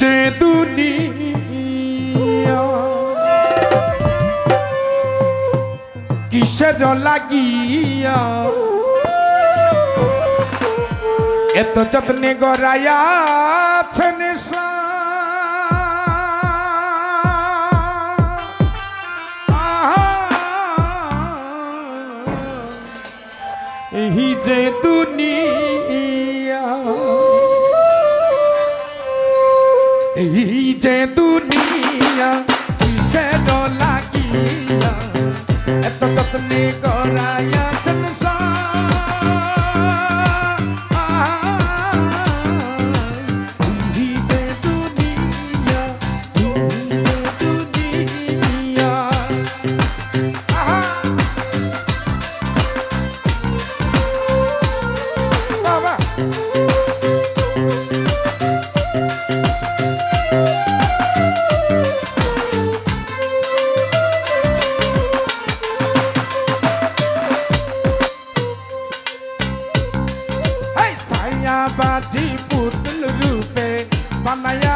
যে দুনি কিসের লাগিয়া? এত যত্নে গড়াইয়াছেন এই যে দুনিয়া। যে দুনিয়া বানাইয়া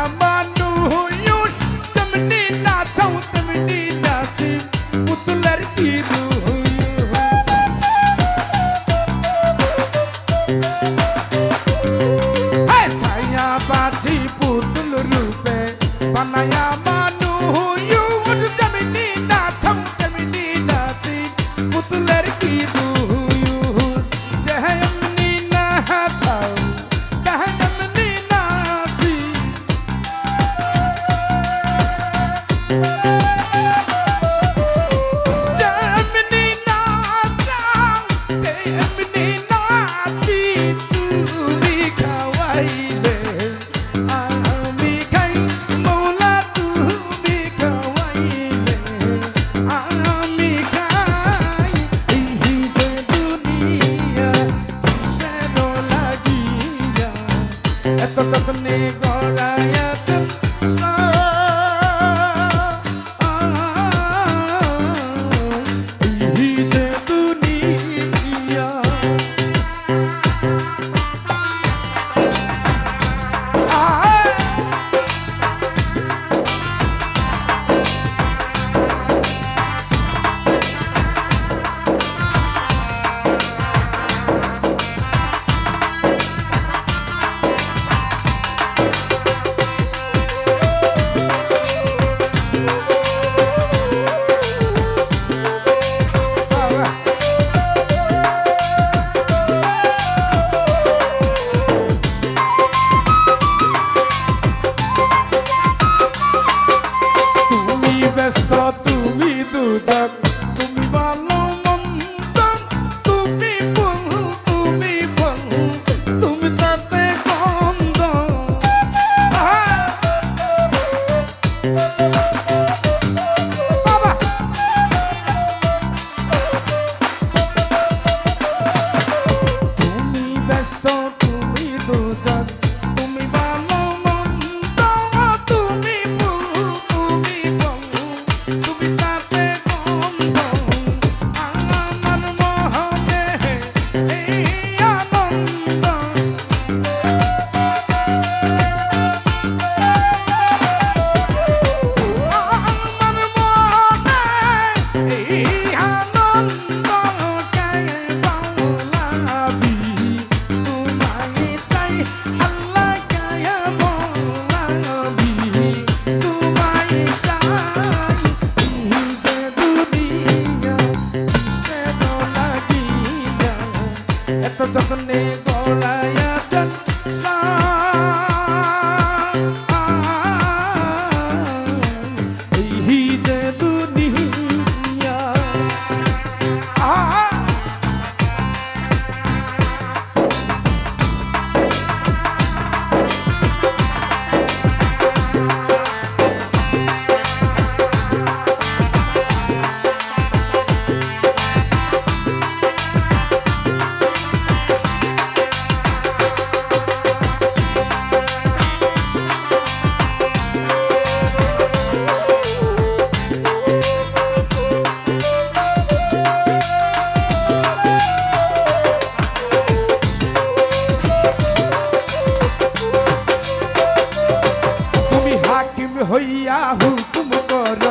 হইয়া হুকুম কর।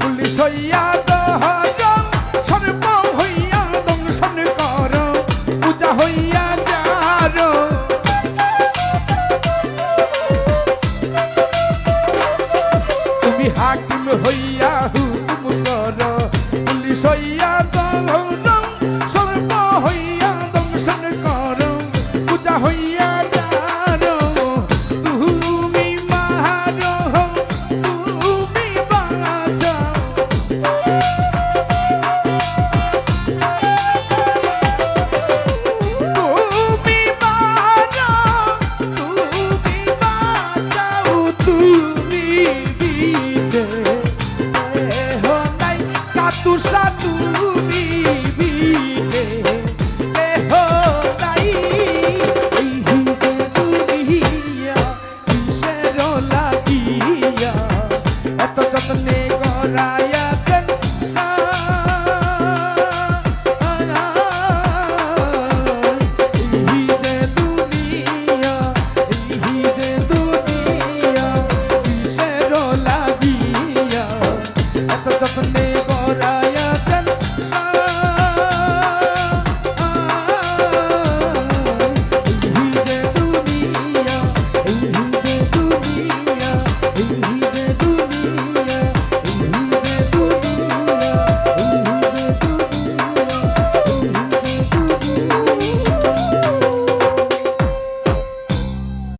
পুলিশ হইয়া দহর সর্ব হইয়া দংশন কর। পূজা হইয়া যার তুমি হাকিম হইয়া